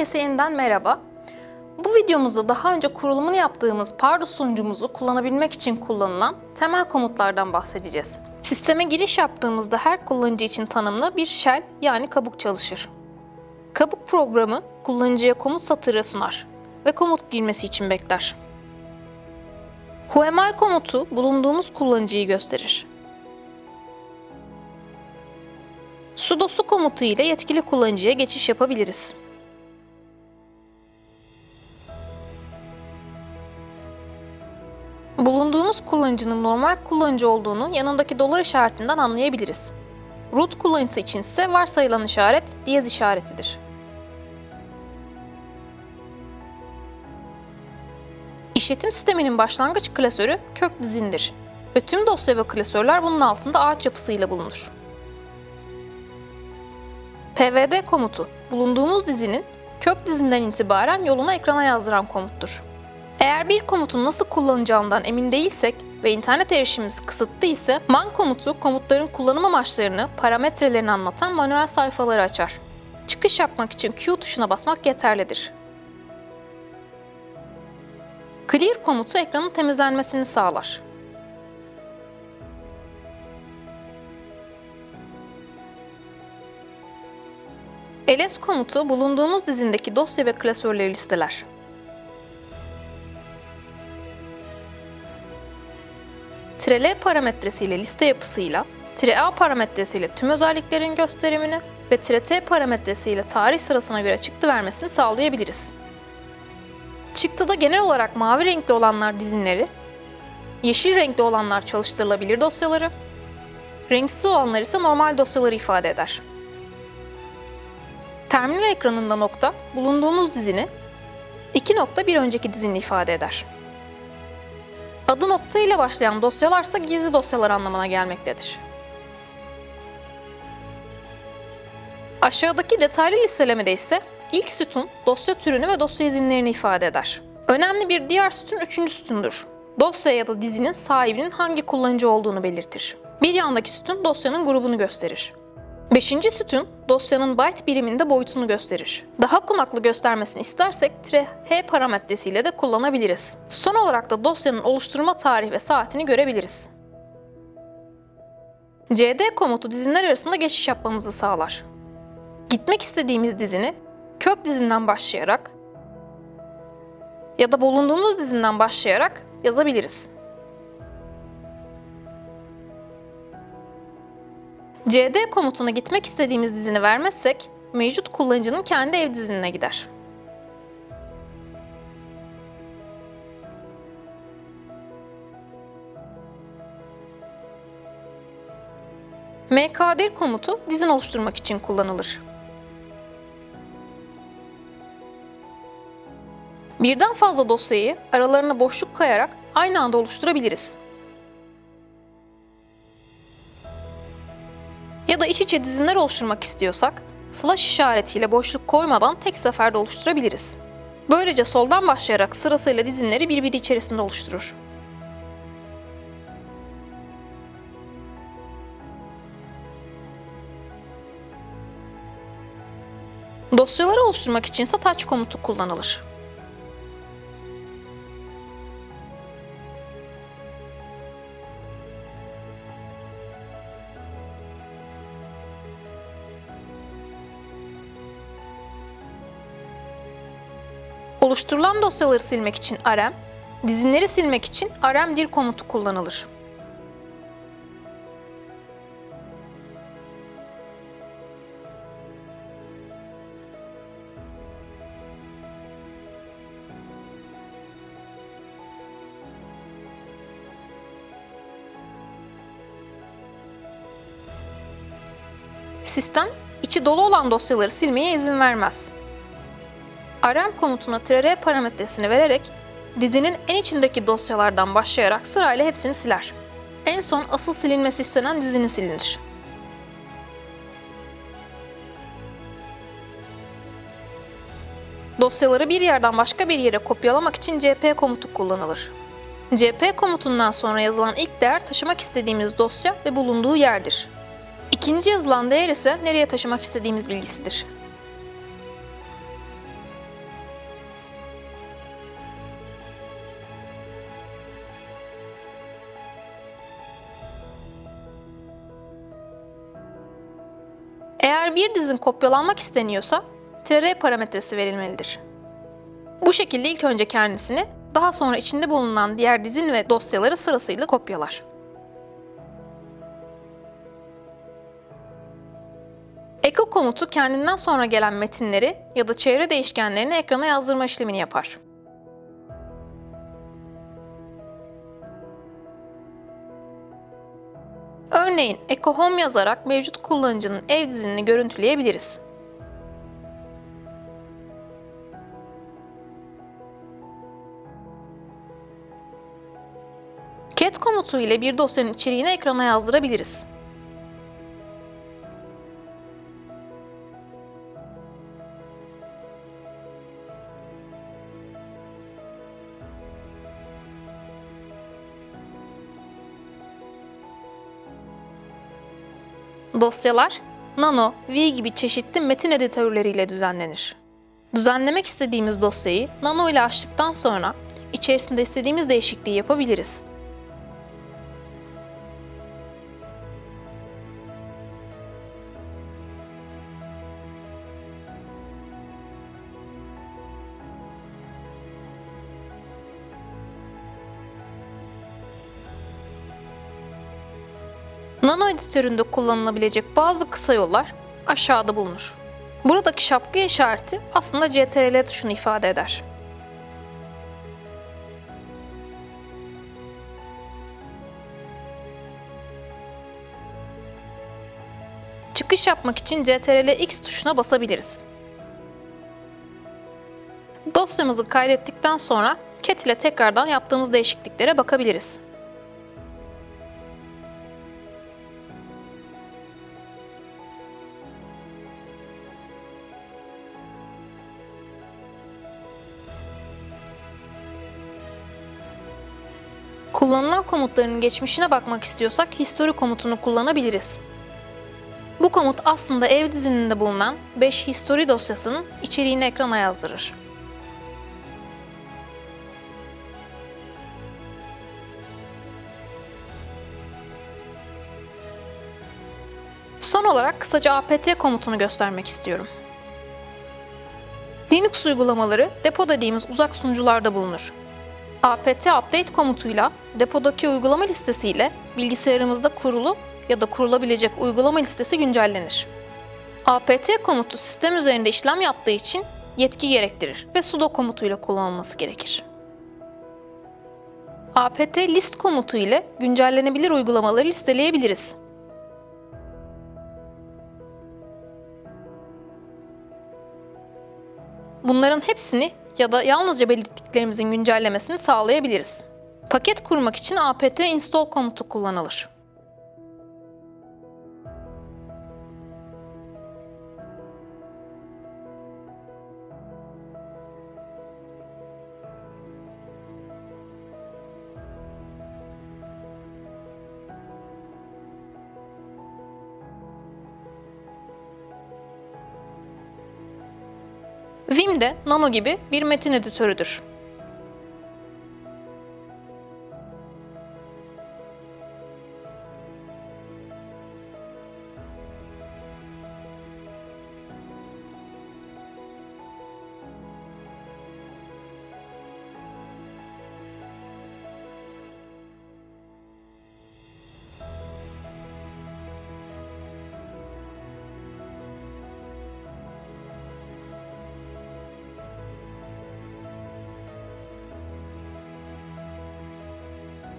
Herkese yeniden merhaba. Bu videomuzda daha önce kurulumunu yaptığımız Pardus sunucumuzu kullanabilmek için kullanılan temel komutlardan bahsedeceğiz. Sisteme giriş yaptığımızda her kullanıcı için tanımlı bir shell yani kabuk çalışır. Kabuk programı kullanıcıya komut satırı sunar ve komut girmesi için bekler. Whoami komutu bulunduğumuz kullanıcıyı gösterir. sudosu komutu ile yetkili kullanıcıya geçiş yapabiliriz. Bulunduğumuz kullanıcının normal kullanıcı olduğunu yanındaki dolar işaretinden anlayabiliriz. Root kullanıcısı için ise varsayılan işaret diyez işaretidir. İşletim sisteminin başlangıç klasörü kök dizindir ve tüm dosya ve klasörler bunun altında ağaç yapısıyla bulunur. pvd komutu bulunduğumuz dizinin kök dizinden itibaren yolunu ekrana yazdıran komuttur. Eğer bir komutun nasıl kullanacağından emin değilsek ve internet erişimimiz kısıtlı ise man komutu komutların kullanım amaçlarını, parametrelerini anlatan manuel sayfaları açar. Çıkış yapmak için Q tuşuna basmak yeterlidir. Clear komutu ekranın temizlenmesini sağlar. ls komutu bulunduğumuz dizindeki dosya ve klasörleri listeler. -l parametresiyle liste yapısıyla, -a parametresiyle tüm özelliklerin gösterimini ve -t parametresiyle tarih sırasına göre çıktı vermesini sağlayabiliriz. Çıktıda genel olarak mavi renkli olanlar dizinleri, yeşil renkli olanlar çalıştırılabilir dosyaları, renksiz olanlar ise normal dosyaları ifade eder. Terminal ekranında nokta, bulunduğumuz dizini, iki nokta bir önceki dizini ifade eder. Adı nokta ile başlayan dosyalarsa gizli dosyalar anlamına gelmektedir. Aşağıdaki detaylı listelemede ise ilk sütun dosya türünü ve dosya izinlerini ifade eder. Önemli bir diğer sütun üçüncü sütundur. Dosya ya da dizinin sahibinin hangi kullanıcı olduğunu belirtir. Bir yandaki sütun dosyanın grubunu gösterir. Beşinci sütun dosyanın byte biriminde boyutunu gösterir. Daha konaklı göstermesini istersek -h parametresiyle de kullanabiliriz. Son olarak da dosyanın oluşturma tarihi ve saatini görebiliriz. cd komutu dizinler arasında geçiş yapmamızı sağlar. Gitmek istediğimiz dizini kök dizinden başlayarak ya da bulunduğumuz dizinden başlayarak yazabiliriz. Cd komutuna gitmek istediğimiz dizini vermezsek mevcut kullanıcının kendi ev dizinine gider. mkdir komutu dizin oluşturmak için kullanılır. Birden fazla dosyayı aralarına boşluk kayarak aynı anda oluşturabiliriz. Ya da iç içe dizinler oluşturmak istiyorsak slash işaretiyle boşluk koymadan tek seferde oluşturabiliriz. Böylece soldan başlayarak sırasıyla dizinleri birbiri içerisinde oluşturur. Dosyaları oluşturmak için ise touch komutu kullanılır. Oluşturulan dosyaları silmek için rm, dizinleri silmek için rmdir komutu kullanılır. Sistem, içi dolu olan dosyaları silmeye izin vermez rm komutuna -r parametresini vererek dizinin en içindeki dosyalardan başlayarak sırayla hepsini siler. En son asıl silinmesi istenen dizinin silinir. Dosyaları bir yerden başka bir yere kopyalamak için cp komutu kullanılır. cp komutundan sonra yazılan ilk değer taşımak istediğimiz dosya ve bulunduğu yerdir. İkinci yazılan değer ise nereye taşımak istediğimiz bilgisidir. Bir dizin kopyalanmak isteniyorsa tr parametresi verilmelidir. Bu şekilde ilk önce kendisini, daha sonra içinde bulunan diğer dizin ve dosyaları sırasıyla kopyalar. Echo komutu kendinden sonra gelen metinleri ya da çevre değişkenlerini ekrana yazdırma işlemini yapar. Örneğin Echo Home yazarak mevcut kullanıcının ev dizinini görüntüleyebiliriz. Cat komutu ile bir dosyanın içeriğini ekrana yazdırabiliriz. Dosyalar Nano, V gibi çeşitli metin editörleriyle düzenlenir. Düzenlemek istediğimiz dosyayı Nano ile açtıktan sonra içerisinde istediğimiz değişikliği yapabiliriz. Nano editöründe kullanılabilecek bazı kısa yollar aşağıda bulunur. Buradaki şapka işareti aslında CTRL tuşunu ifade eder. Çıkış yapmak için CTRL X tuşuna basabiliriz. Dosyamızı kaydettikten sonra cat ile tekrardan yaptığımız değişikliklere bakabiliriz. Kullanılan komutların geçmişine bakmak istiyorsak history komutunu kullanabiliriz. Bu komut aslında ev dizininde bulunan 5 history dosyasının içeriğini ekrana yazdırır. Son olarak kısaca apt komutunu göstermek istiyorum. Linux uygulamaları depo dediğimiz uzak sunucularda bulunur apt update komutuyla depodaki uygulama listesiyle bilgisayarımızda kurulu ya da kurulabilecek uygulama listesi güncellenir. apt komutu sistem üzerinde işlem yaptığı için yetki gerektirir ve sudo komutuyla kullanılması gerekir. apt list komutu ile güncellenebilir uygulamaları listeleyebiliriz. Bunların hepsini ya da yalnızca belirttiklerimizin güncellemesini sağlayabiliriz. Paket kurmak için apt install komutu kullanılır. Vim de Nano gibi bir metin editörüdür.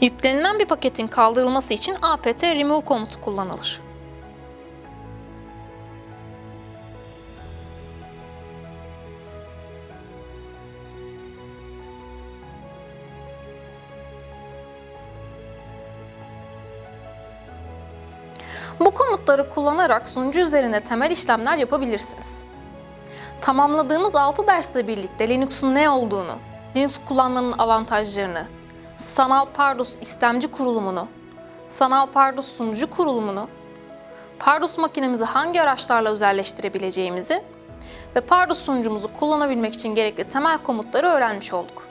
Yüklenilen bir paketin kaldırılması için apt remove komutu kullanılır. Bu komutları kullanarak sunucu üzerinde temel işlemler yapabilirsiniz. Tamamladığımız 6 dersle birlikte Linux'un ne olduğunu, Linux kullanmanın avantajlarını, sanal Pardus istemci kurulumunu, sanal Pardus sunucu kurulumunu, Pardus makinemizi hangi araçlarla özelleştirebileceğimizi ve Pardus sunucumuzu kullanabilmek için gerekli temel komutları öğrenmiş olduk.